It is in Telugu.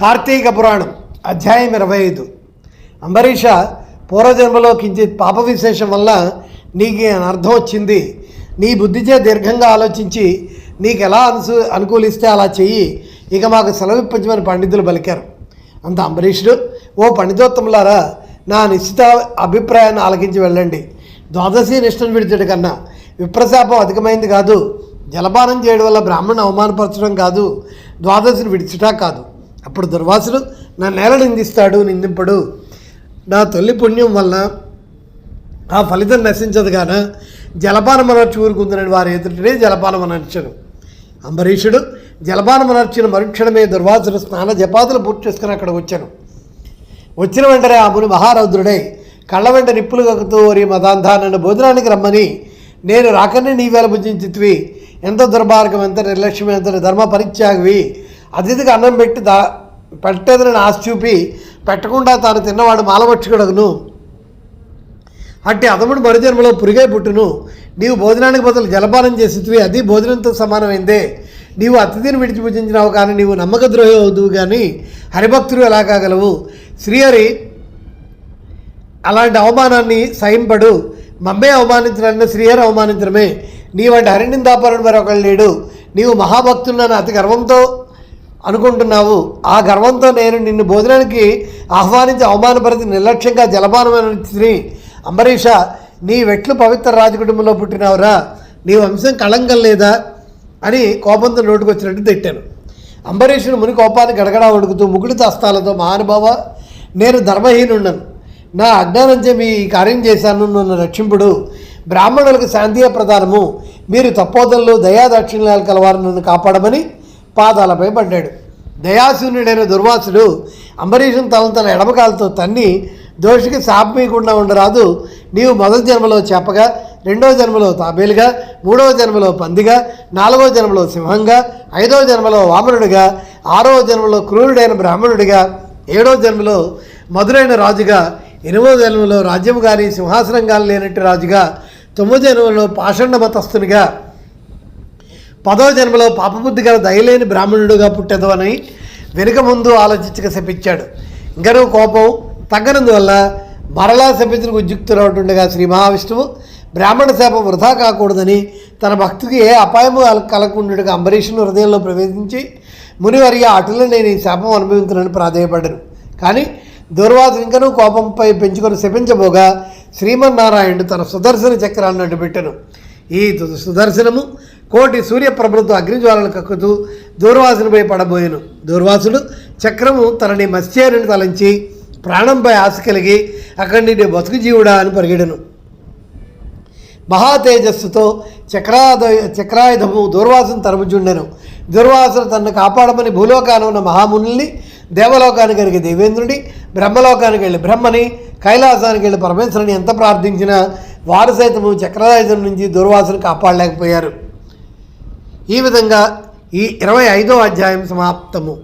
కార్తీక పురాణం అధ్యాయం ఇరవై ఐదు. అంబరీష పూర్వజన్మలో కించిత్ పాప విశేషం వల్ల నీకు అర్థం వచ్చింది? నీ బుద్ధిచే దీర్ఘంగా ఆలోచించి నీకు ఎలా అనుసు అనుకూలిస్తే అలా చెయ్యి. ఇక మాకు సెలవిప్పించమని పండితులు పలికారు. అంత అంబరీషుడు ఓ పండితోత్తములారా నా నిశ్చిత అభిప్రాయాన్ని ఆలకించి వెళ్ళండి. ద్వాదశి నిష్టం విడిచడు కన్నా విప్రశాపం అధికమైంది కాదు. జలపానం చేయడం వల్ల బ్రాహ్మణ్ అవమానపరచడం కాదు. ద్వాదశిని విడిచిటా కాదు. అప్పుడు దుర్వాసుడు నా నేల నిందిస్తాడు నిందింపడు. నా తొలి పుణ్యం వల్ల ఆ ఫలితం నశించదు కాన జలపానం అనర్చి ఊరుకుందని వారి ఎదుటినే జలపానం అనర్చను అంబరీషుడు జలపానం అనర్చిన మరుక్షణమే దుర్వాసుడు స్నాన జపాతులు పూర్తి చేసుకుని అక్కడ వచ్చాను. వచ్చిన వెంటనే ఆ ముని మహారౌద్రుడై కళ్ళ వెంట నిప్పులు కక్కుతూ ఓరి మదాంధా నన్ను భోజనానికి రమ్మని. నేను రాకనే నీ వేల భుజించితివి. ఎంత దుర్మార్గం ఎంత నిర్లక్ష్యం ఎంత ధర్మ పరిత్యాగవి అతిథికి అన్నం పెట్టి దా పెట్టేదని ఆశ చూపి పెట్టకుండా తాను తిన్నవాడు మాలభక్షకుడగును అట్టి అదముడు మరుజన్మలో పురిగే పుట్టును. నీవు భోజనానికి బదులు జలపానం చేసితివి అది భోజనంతో సమానమైందే. నీవు అతిథిని విడిచి భుజించినావు కానీ నీవు నమ్మక ద్రోహి అవుదువు కానీ హరిభక్తులు ఎలా కాగలవు శ్రీహరి అలాంటి అవమానాన్ని సహింపడు. మమ్మే అవమానించడాన్ని శ్రీహరి అవమానించడమే. నీ వంటి హరినిందాపరుడు మరొకళ్ళు లేడు. నీవు మహాభక్తులను అతి గర్వంతో అనుకుంటున్నావు. ఆ గర్వంతో నేను నిన్ను భోజనానికి ఆహ్వానించి అవమానపరిచి నిర్లక్ష్యంగా జలపానమైన స్త్రీ. అంబరీష నీ వెట్లు పవిత్ర రాజకుటుంబంలో పుట్టినావురా. నీ వంశం కళంకం లేదా? అని కోపంతో నోటుకొచ్చినట్టు తిట్టాను. అంబరీషుని ముని కోపాన్ని గడగడా వణుకుతూ ముకుడి తస్తాలతో మహానుభావ నేను ధర్మహీనుండను. నా అజ్ఞానంచే మీ ఈ కార్యం చేశాను. నన్ను రక్షింపుడు. బ్రాహ్మణులకు శాంతియ ప్రధానము. మీరు తపోదల్లో దయాదాక్షిణ్యాలు కలవారు. నన్ను కాపాడమని పాదాలపై పడ్డాడు. దయాశూన్యుడైన దుర్వాసుడు అంబరీషుని తలను తన ఎడమకాలతో తన్ని దోషికి శాపమీయకుండా ఉండరాదు. నీవు మొదటి జన్మలో చేపగా రెండవ జన్మలో తాబేలుగా మూడవ జన్మలో పందిగా నాలుగో జన్మలో సింహంగా ఐదవ జన్మలో వామనుడిగా ఆరవ జన్మలో క్రూరుడైన బ్రాహ్మణుడిగా ఏడవ జన్మలో మధురైన రాజుగా ఎనిమిదవ జన్మలో రాజ్యం కానీ సింహాసనం కానీ లేనట్టు రాజుగా తొమ్మిదో జన్మలో పాషండ మతస్థునిగా పదవ జన్మలో పాపబుద్ధి గల దయలేని బ్రాహ్మణుడుగా పుట్టదు అని వెనుక ముందు ఆలోచించక శపించాడు. ఇంకనూ కోపం తగ్గనందువల్ల మరలా శపించడానికి ఉద్యుక్తులవుతుండగా శ్రీ మహావిష్ణువు బ్రాహ్మణ శాపం వృధా కాకూడదని తన భక్తికి ఏ అపాయము కలగకుండా అంబరీషును హృదయంలో ప్రవేశించి మునివర్య అటులో నేను ఈ శాపం అనుభవించనని ప్రాధేయపడ్డాను కానీ దుర్వాసు ఇంకనూ కోపంపై పెంచుకొని శపించబోగా శ్రీమన్నారాయణుడు తన సుదర్శన చక్రాన్ని అడ్డుపెట్టను. ఈ దు- సుదర్శనము కోటి సూర్యప్రభలతో అగ్నిజ్వాలను కక్కుతూ దూర్వాసునిపై పడబోయెను. దూర్వాసుడు చక్రము తనని మత్స్యారుని తలంచి ప్రాణంపై ఆశ కలిగి అక్కడి నుండి బతుకు జీవుడా అని పరిగెడను. మహాతేజస్సుతో చక్రాద చక్రాయుధము దూర్వాసును తరుముచుండెను. దుర్వాసును తనను కాపాడమని భూలోకాన ఉన్న మహామునుల్ని దేవలోకానికి వెళ్ళి దేవేంద్రుడి బ్రహ్మలోకానికి వెళ్ళి బ్రహ్మని కైలాసానికి వెళ్ళి పరమేశ్వరుని ఎంత ప్రార్థించినా వారు సైతము చక్రాయుధం నుంచి దుర్వాసును కాపాడలేకపోయారు. ఈ విధంగా ఈ ఇరవై ఐదో అధ్యాయం సమాప్తము.